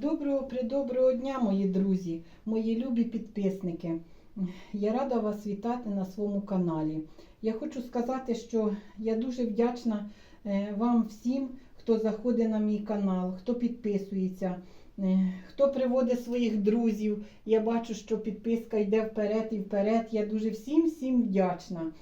Доброго придоброго дня, мої друзі, мої любі підписники. Я рада вас вітати на своєму каналі. Я хочу сказати, що я дуже вдячна е, вам всім, хто заходить на мій канал, хто підписується, е, хто приводить своїх друзів. Я бачу, що підписка йде вперед і вперед. Я дуже всім всім вдячна.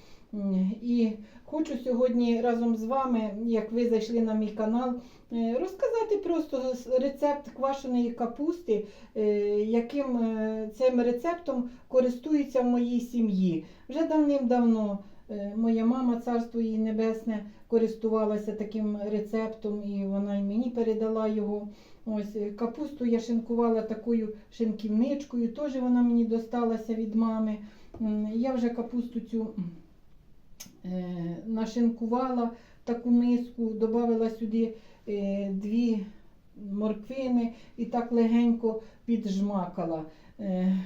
І хочу сьогодні разом з вами, як ви зайшли на мій канал, е, розказати просто рецепт квашеної капусти, е, яким е, цим рецептом користуються в моїй сім'ї. Вже давним-давно моя мама, царство їй небесне, користувалася таким рецептом, і вона й мені передала його. Ось капусту я шинкувала такою шинківничкою, теж вона мені досталася від мами. Я вже капусту цю нашинкувала таку миску, додала сюди е, дві морквини і так легенько піджмакала. Е,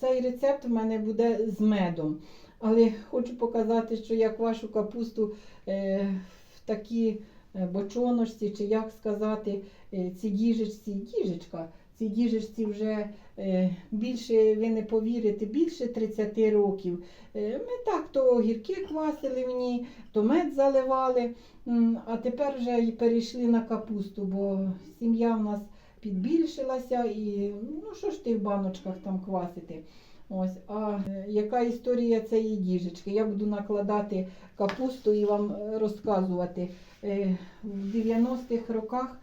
Цей рецепт в мене буде з медом. Але хочу показати, що я квашу капусту е, в такій е, бочоночці, чи як сказати, е, ці діжечці, діжечка, ці діжечці вже е, більше, ви не повірите, більше 30 років. Е, Ми так то огірки квасили в ній, то мед заливали, а тепер вже і перейшли на капусту, бо сім'я в нас підбільшилася і ну що ж ти в баночках там квасити. Ось, а е, яка історія цієї діжечки? Я буду накладати капусту і вам розказувати. В 90-х роках,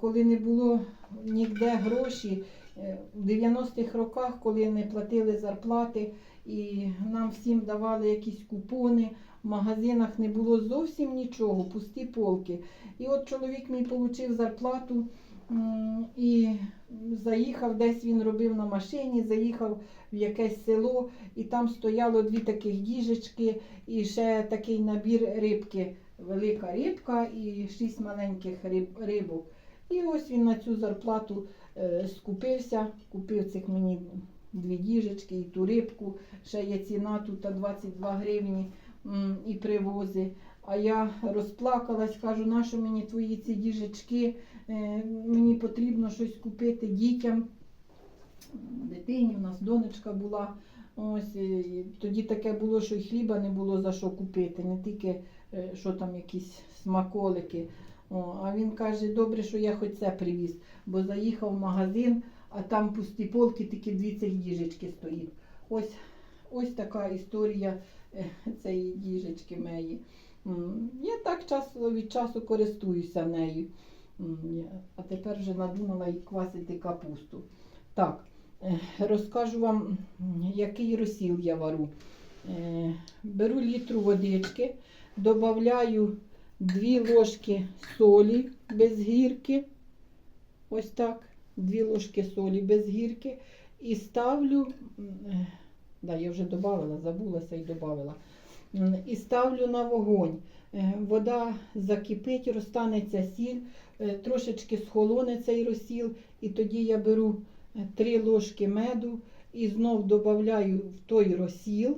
коли не було ніде гроші, е, в 90-х роках, коли не платили зарплати і нам всім давали якісь купони, в магазинах не було зовсім нічого, пусті полки. І от чоловік мій отримав зарплату і заїхав, десь він робив на машині, заїхав в якесь село, і там стояло дві таких діжечки і ще такий набір рибки. Велика рибка і шість маленьких риб, рибок. І ось він на цю зарплату е, скупився, купив цих мені дві діжечки і ту рибку. Ще є ціна тут 22 гривні і привози. А я розплакалась, кажу, нащо мені твої ці діжечки? Е, мені потрібно щось купити дітям. Дитині, у нас донечка була. Ось і тоді таке було, що й хліба не було за що купити, не тільки е, що там якісь смаколики. О, а він каже, добре, що я хоч це привіз, бо заїхав в магазин, а там пусті полки, тільки дві цих діжечки стоїть. Ось, ось така історія е, цієї діжечки моєї. Я так час від часу користуюся нею. А тепер вже надумала і квасити капусту. Так, е, розкажу вам, який розсіл я вару. Е, Беру літру водички, додаю 2 ложки солі без гірки. Ось так, 2 ложки солі без гірки. І ставлю, е, да, я вже додавала, забулася і додавала. І ставлю на вогонь. Е, Вода закипить, розтанеться сіль, е, трошечки схолоне цей розсіл, і тоді я беру 3 ложки меду і знов додаю в той розсіл,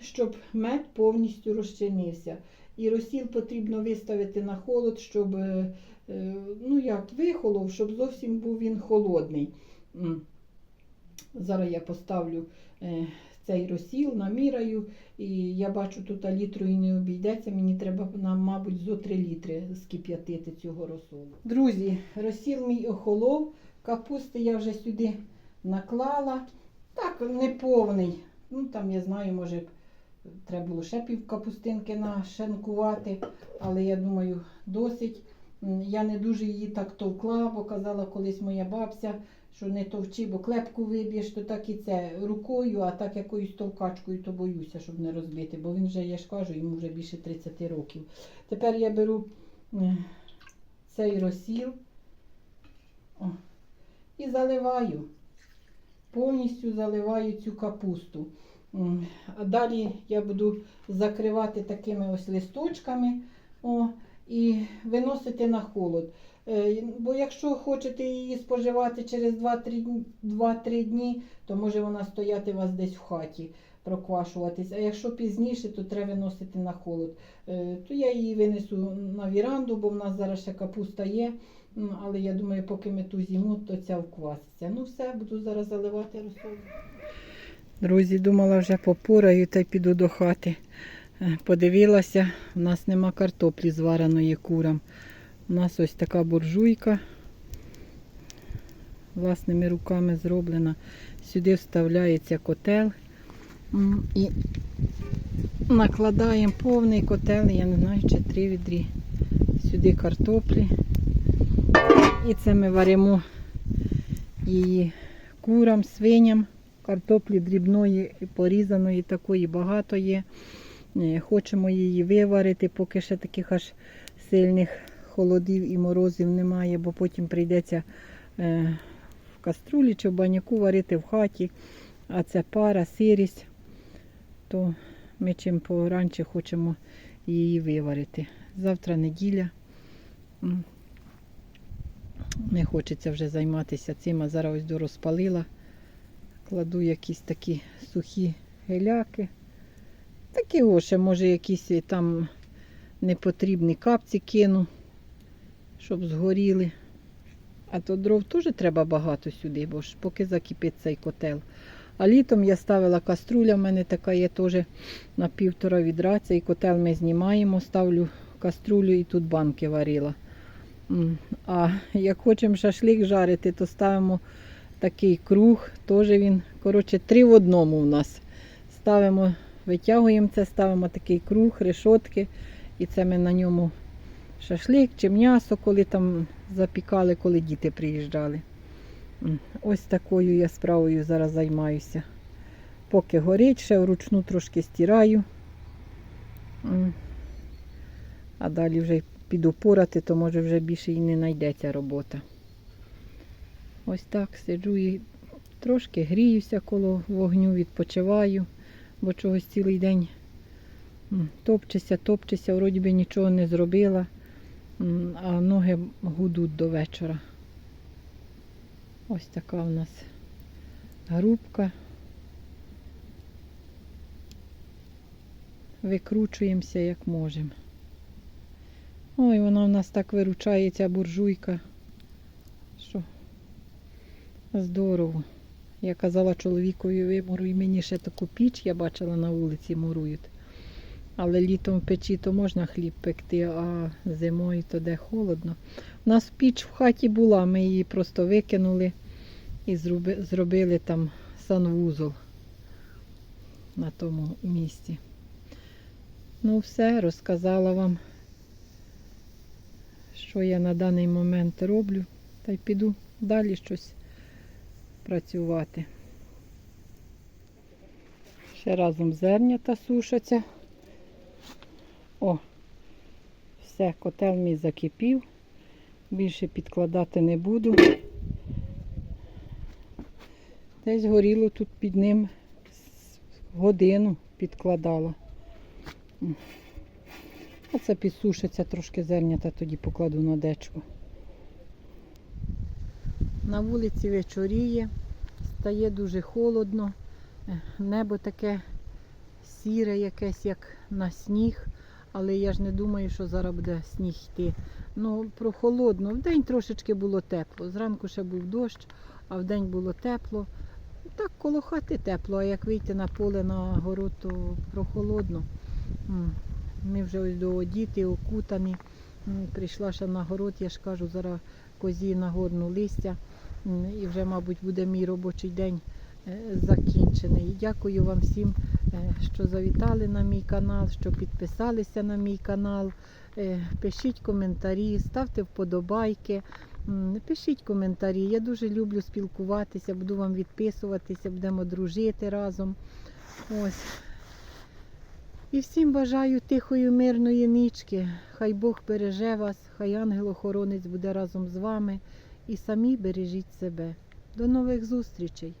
щоб мед повністю розчинився. І розсіл потрібно виставити на холод, щоб е, е, ну як, вихолов, щоб зовсім був він холодний. Зараз я поставлю е, цей розсіл, наміраю, і я бачу, тут літру і не обійдеться. Мені треба, мабуть, зо 3 літри скип'ятити цього розсолу. Друзі, розсіл мій охолов, капусти я вже сюди наклала. Так, не повний. Ну, там я знаю, може, треба було ще пів капустинки нашенкувати, але я думаю, досить. Я не дуже її так товкла, бо казала колись моя бабця, що не товчи, бо клепку виб'єш, то так і це рукою, а так якоюсь товкачкою, то боюся, щоб не розбити, бо він вже, я ж кажу, йому вже більше 30 років. Тепер я беру цей розсіл о, і заливаю. Повністю заливаю цю капусту. Далі я буду закривати такими ось листочками о, і виносити на холод. Е, Бо якщо хочете її споживати через 2-3 дні- 2-3 дні, то може вона стояти у вас десь в хаті, проквашуватись. А якщо пізніше, то треба виносити на холод. Е, То я її винесу на віранду, бо в нас зараз ще капуста є. Але я думаю, поки ми ту зиму, то ця вкваситься. Ну все, буду зараз заливати розсолу. Друзі, думала вже попораю та й піду до хати. Е, Подивилася, у нас нема картоплі звареної курам. У нас ось така буржуйка. Власними руками зроблена. Сюди вставляється котел. І накладаємо повний котел, я не знаю, чи три відрі. Сюди картоплі. І це ми варимо її курам, свиням. Картоплі дрібної порізаної, такої багато є. Е, Хочемо її виварити, поки ще таких аж сильних холодів і морозів немає, бо потім прийдеться е, в каструлі чи в баняку варити в хаті, а це пара, сирість, то ми чим поранче хочемо її виварити. Завтра неділя. Не хочеться вже займатися цим, а зараз ось дорозпалила. Кладу якісь такі сухі геляки. Такі о, ще, може, якісь там непотрібні капці кину, щоб згоріли. А то дров теж треба багато сюди, бо ж поки закипить цей котел. А літом я ставила каструля, в мене така є теж на півтора відра. Цей котел ми знімаємо, ставлю каструлю і тут банки варила. А як хочемо шашлик жарити, то ставимо такий круг, теж він, коротше, три в одному у нас. Ставимо, витягуємо це, ставимо такий круг, решотки, і це ми на ньому шашлик чи м'ясо, коли там запікали, коли діти приїжджали. Ось такою я справою зараз займаюся. Поки горить, ще вручну трошки стираю. А далі вже піду порати, то може вже більше і не знайдеться робота. Ось так сиджу і трошки гріюся коло вогню, відпочиваю, бо чогось цілий день топчуся, топчуся, вроді би нічого не зробила, а ноги гудуть до вечора. Ось така в нас грубка. Викручуємося як можемо. Ой, вона в нас так виручає, ця буржуйка. Здорово. Я казала чоловікові, вимуруй мені ще таку піч, я бачила на вулиці мурують. Але літом в печі то можна хліб пекти, а зимою то де холодно. У нас піч в хаті була, ми її просто викинули і зроби- зробили там санвузол на тому місці. Ну, все, розказала вам, що я на даний момент роблю, та й піду далі щось працювати. Ще разом зернята сушаться. О, все, котел мій закипів. Більше підкладати не буду. Десь горіло тут під ним годину підкладала. Оце підсушиться трошки зернята, тоді покладу на дечку. На вулиці вечоріє, стає дуже холодно, небо таке сіре якесь, як на сніг, але я ж не думаю, що зараз буде сніг йти. Ну, прохолодно. Вдень трошечки було тепло. Зранку ще був дощ, а вдень було тепло. Так, коло хати тепло, а як вийти на поле на город, то прохолодно. Ми вже ось до одіти, окутані. Прийшла ще на город, я ж кажу, зараз козі нагорну листя. І вже, мабуть, буде мій робочий день е, закінчений. Дякую вам всім, е, що завітали на мій канал, що підписалися на мій канал. Е, Пишіть коментарі, ставте вподобайки. Пишіть коментарі. Я дуже люблю спілкуватися, буду вам відписуватися, будемо дружити разом. Ось. І всім бажаю тихої, мирної нічки. Хай Бог береже вас, хай ангел-охоронець буде разом з вами. І самі бережіть себе. До нових зустрічей!